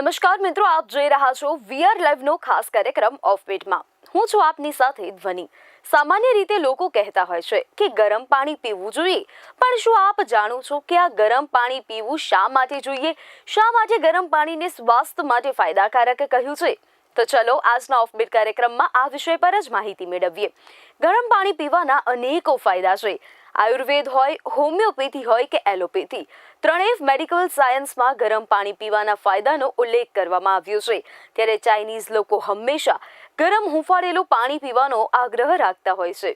નમસ્કાર મિત્રો, આપ જોઈ રહ્યા છો વીઆર લાઈવનો ખાસ કાર્યક્રમ ઓફ બીટમાં હું છું આપની સાથે ધ્વનિ. સામાન્ય રીતે લોકો કહેતા હોય છે કે ગરમ પાણી પીવું જોઈએ, પણ શું આપ જાણો છો કે આ ગરમ પાણી પીવું શા માટે જોઈએ? શા માટે ગરમ પાણીને સ્વાસ્થ્ય માટે ફાયદાકારક કહ્યું છે? તો ચલો આજના ઓફબીટ કાર્યક્રમમાં આ વિષય પર જ માહિતી મેળવીએ. ગરમ પાણી પીવાના અનેકો ફાયદા છે. આયુર્વેદ હોય, હોમિયોપેથી હોય કે એલોપેથી. ત્રણેય મેડિકલ સાયન્સમાં ગરમ પાણી પીવાના ફાયદાનો ઉલ્લેખ કરવામાં આવ્યો છે. ત્યારે ચાઇનીઝ લોકો હંમેશા ગરમ હુંફાળેલું પાણી પીવાનો આગ્રહ રાખતા હોય છે.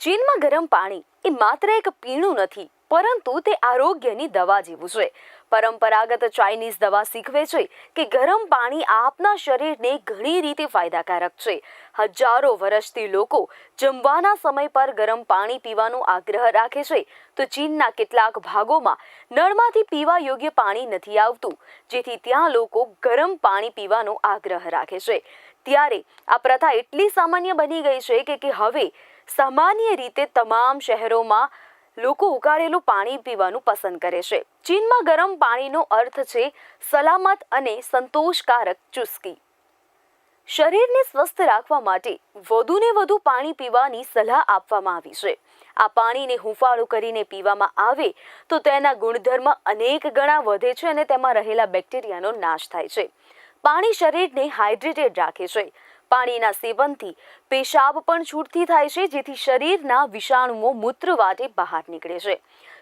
ચીનમાં ગરમ પાણી એ માત્ર એક પીણું નથી, પરંતુ તે આરોગ્યની દવા જેવું છે. પરંપરાગત ચાઇનીઝ દવા શીખવે છે કે ગરમ પાણી આપના શરીરને ઘણી રીતે ફાયદાકારક છે. હજારો વર્ષથી લોકો જમવાના સમય પર ગરમ પાણી પીવાનો આગ્રહ રાખે છે. તો ચીનના કેટલાક ભાગોમાં નળમાંથી પીવા યોગ્ય પાણી નથી આવતું, જેથી ત્યાં લોકો ગરમ પાણી પીવાનો આગ્રહ રાખે છે. ત્યારે આ પ્રથા એટલી સામાન્ય બની ગઈ છે કે હવે સામાન્ય રીતે તમામ શહેરોમાં લોકો ઉકાળેલું પાણી પીવાનું પસંદ કરે છે. ચીનમાં ગરમ પાણીનો અર્થ છે સલામત અને સંતોષકારક ચુસ્કી. શરીરને સ્વસ્થ રાખવા માટે વધુને વધુ પાણી પીવાની સલાહ આપવામાં આવી છે. આ પાણીને હુંફાળું કરીને પીવામાં આવે તો તેના ગુણધર્મ અનેક ગણા વધે છે અને તેમાં રહેલા બેક્ટેરિયાનો નાશ થાય છે. પાણી શરીરને હાઇડ્રેટેડ રાખે છે. પાણીના સેવનથી પેશાબ પણ છૂટથી થાય છે, જેથી શરીરના વિષાણુઓ મૂત્ર વાટે બહાર નીકળે છે.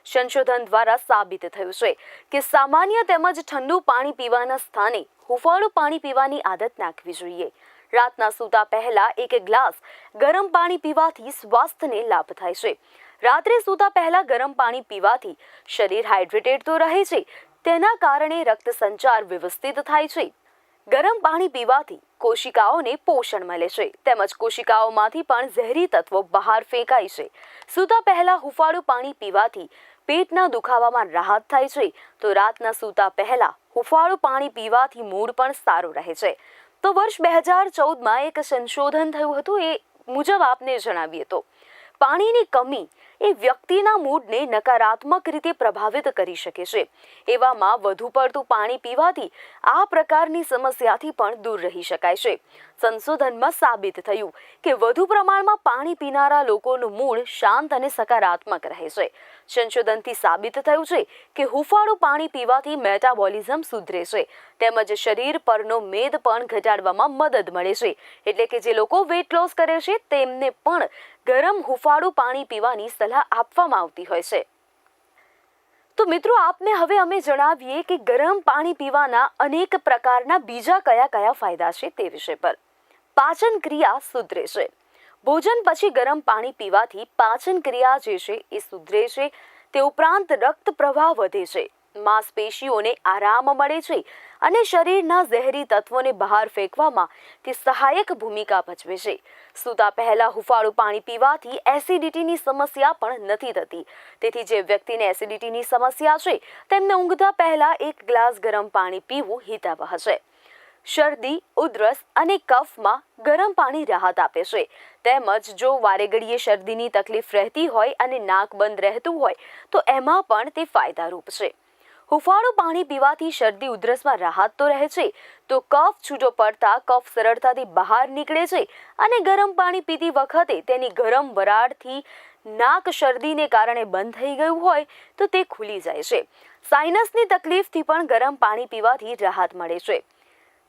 સંશોધન દ્વારા સાબિત થયું છે કે સામાન્ય તેમજ ઠંડુ પાણી પીવાના સ્થાને હુંફાળું પાણી પીવાની આદત નાખવી જોઈએ. રાતના સૂતા પહેલા એક ગ્લાસ ગરમ પાણી પીવાથી સ્વાસ્થ્યને લાભ થાય છે. રાત્રે સૂતા પહેલા ગરમ પાણી પીવાથી શરીર હાઇડ્રેટેડ તો રહે છે, તેના કારણે રક્ત સંચાર વ્યવસ્થિત થાય છે. ગરમ પાણી પીવાથી કોશિકાઓને પોષણ મળે છે. તેમજ કોશિકાઓમાંથી પણ ઝેરી તત્વો બહાર ફેંકાય છે. સૂતા પહેલા હુફાળું પાણી પીવાથી પેટના દુખાવામાં રાહત થાય છે. તો રાતના સૂતા પહેલા હુફાળું પાણી પીવાથી મૂડ પણ સારો રહે છે. તો વર્ષ બે હજાર ચૌદમાં એક સંશોધન થયું હતું એ મુજબ આપને જણાવીએ તો. પાણીની કમી એ વ્યક્તિના મૂડને નકારાત્મક રીતે પ્રભાવિત કરી શકે છે. એવામાં વધુ પડતું પાણી પીવાથી આ પ્રકારની સમસ્યાથી પણ દૂર રહી શકાય છે. સંશોધનમાં સાબિત થયું કે વધુ પ્રમાણમાં પાણી પીનારા લોકોનું મૂળ શાંત અને સકારાત્મક રહે છે. સંશોધનથી સાબિત થયું છે કે હુફાળું પાણી પીવાથી મેટાબોલિઝમ સુધરે છે. તેમજ શરીર પરનો મેદ પણ ઘટાડવામાં મદદ મળે છે. એટલે કે જે લોકો વેટ લોસ કરે છે તેમને પણ ગરમ હુફાળું પાણી પીવાની સલાહ આપવામાં આવતી હોય છે. તો મિત્રો, આપને હવે અમે જણાવીએ કે ગરમ પાણી પીવાના અનેક પ્રકારના બીજા કયા કયા ફાયદા છે તે વિષય પર. પાચન ક્રિયા સુધરે છે. ભોજન પછી ગરમ પાણી પીવાથી પાચન ક્રિયા જે છે એ સુધરે છે. તે ઉપરાંત રક્ત પ્રવાહ વધે છે. માંસપેશીઓને આરામ મળે છે અને શરીરના ઝેરી તત્વોને બહાર ફેંકવામાં તે સહાયક ભૂમિકા ભજવે છે. સૂતા પહેલા હુફાળું પાણી પીવાથી એસિડિટીની સમસ્યા પણ નથી થતી. તેથી જે વ્યક્તિને એસિડિટીની સમસ્યા છે, તેમને ઊંઘતા પહેલા એક ગ્લાસ ગરમ પાણી પીવું હિતાવહ છે. શરદી, ઉધરસ અને કફમાં ગરમ પાણી રાહત આપે છે. તેમજ જો વારે ઘડીએ શરદીની તકલીફ રહેતી હોય અને નાક બંધ રહેતું હોય, તો એમાં પણ તે ફાયદારૂપ છે. હુંફાળું પાણી પીવાથી શરદી ઉધરસમાં રાહત તો રહે છે. તો કફ છૂટો પડતા કફ સરળતાથી બહાર નીકળે છે અને ગરમ પાણી પીતી વખતે તેની ગરમ વરાળથી નાક શરદીને કારણે બંધ થઈ ગયું હોય તો તે ખુલી જાય છે. સાઇનસની તકલીફથી પણ ગરમ પાણી પીવાથી રાહત મળે છે.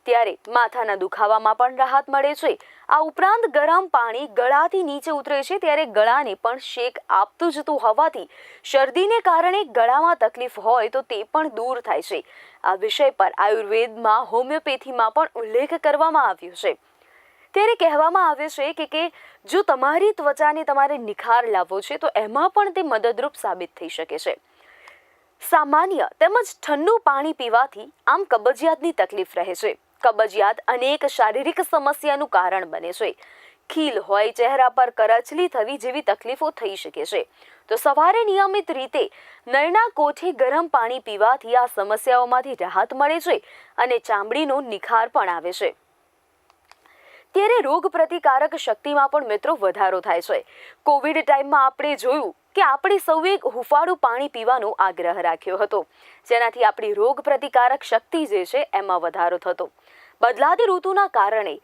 ત્યારે માથાના દુખાવામાં પણ રાહત મળે છે. આ ઉપરાંત ગરમ પાણી ગળાથી નીચે ઉતરે છે ત્યારે ગળાને પણ શેક આપતું જતું હોવાથી શરદીને કારણે ગળામાં તકલીફ હોય તો તે પણ દૂર થાય છે. આ વિષય પર આયુર્વેદમાં હોમિયોપેથીમાં પણ ઉલ્લેખ કરવામાં આવ્યો છે. ત્યારે કહેવામાં આવે છે કે કે જો તમારી ત્વચાને તમારે નિખાર લાવવો છે તો એમાં પણ તે મદદરૂપ સાબિત થઈ શકે છે. સામાન્ય તેમજ ઠંડુ પાણી પીવાથી આમ કબજિયાતની તકલીફ રહે છે. કબજિયાત અનેક શારીરિક સમસ્યાનું કારણ બને છે. ખીલ હોય, ચહેરા પર કરચલી થવી જેવી તકલીફો થઈ શકે છે. તો સવારે નિયમિત રીતે નળના કોઠે ગરમ પાણી પીવાથી આ સમસ્યાઓમાંથી રાહત મળે છે અને ચામડીનો નિખાર પણ આવે છે. ત્યારે રોગ પ્રતિકારક શક્તિમાં પણ મિત્રો વધારો થાય છે. કોવિડ ટાઈમમાં આપણે જોયું કે આપણે સૌએ હુફાળું પાણી પીવાનો આગ્રહ રાખ્યો હતો. જેનાથી આપણી રોગ પ્રતિકારક શક્તિ જે છે, એમાં વધારો થતો. બદલાતી ઋતુના કારણે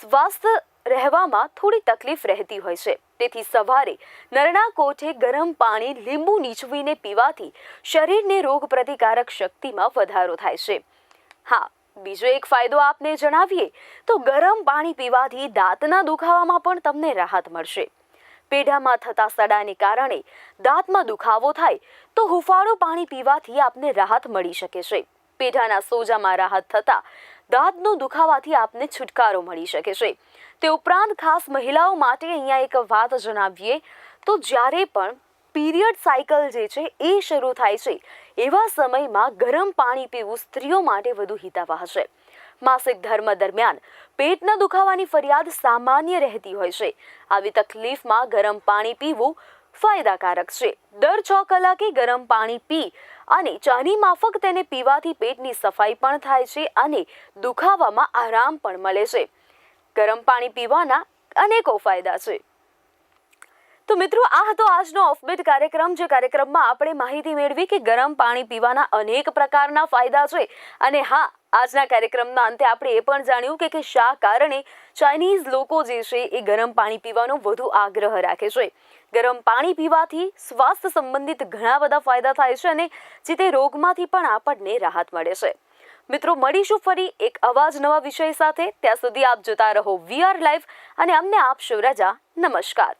સ્વાસ્થ્ય રહેવામાં થોડી તકલીફ રહેતી હોય છે. તેથી સવારે નરણા કોઠે ગરમ પાણી, લીંબુ નીચવીને પીવાથી શરીરને રોગ પ્રતિકારક શક્તિમાં વધારો થાય છે. હા, બીજો એક ફાયદો આપને જણાવીએ, તો ગરમ પાણી પીવાથી દાંતના દુખાવામાં પણ તમને રાહત મળશે. પેઢામાં થતા સડાને કારણે દાંતમાં દુખાવો થાય, તો હુફાળું પાણી પીવાથી આપને રાહત મળી શકે છે. પેઢાના સોજામાં રાહત થતા દાંતનો દુખાવાથી આપને છુટકારો મળી શકે છે. તે ઉપરાંત ખાસ મહિલાઓ માટે અહીંયા એક વાત જણાવીએ તો જ્યારે પણ પીરિયડ સાયકલ જે છે એ શરૂ થાય છે, એવા સમયમાં ગરમ પાણી પીવું સ્ત્રીઓ માટે વધુ હિતાવહ છે. માસિક ધર્મ દરમિયાન પેટના દુખાવાની ફરિયાદ સામાન્ય રહેતી હોય છે. આવી તકલીફમાં ગરમ પાણી પીવું ફાયદાકારક છે. દર છ કલાકે ગરમ પાણી પી અને ચાની માફક તેને પીવાથી પેટની સફાઈ પણ થાય છે અને દુખાવામાં આરામ પણ મળે છે. ગરમ પાણી પીવાના અનેકો ફાયદા છે. તો મિત્રો, આ હતો આજનો ઓફબીટ કાર્યક્રમ. જે કાર્યક્રમમાં આપણે માહિતી મેળવી કે ગરમ પાણી પીવાના અનેક પ્રકારના ફાયદા છે. અને હા, આજના કાર્યક્રમના અંતે આપણે એ પણ જાણ્યું કે શા કારણે ચાઇનીઝ લોકો જે છે એ ગરમ પાણી પીવાનો વધુ આગ્રહ રાખે છે. ગરમ પાણી પીવાથી સ્વાસ્થ્ય સંબંધિત ઘણા બધા ફાયદા થાય છે અને જે તે રોગમાંથી પણ આપણને રાહત મળે છે. મિત્રો, મળીશું ફરી એક અવાજ નવા વિષય સાથે. ત્યાં સુધી આપ જોતા રહો વીઆર લાઈવ અને અમને આપશો રજા, નમસ્કાર.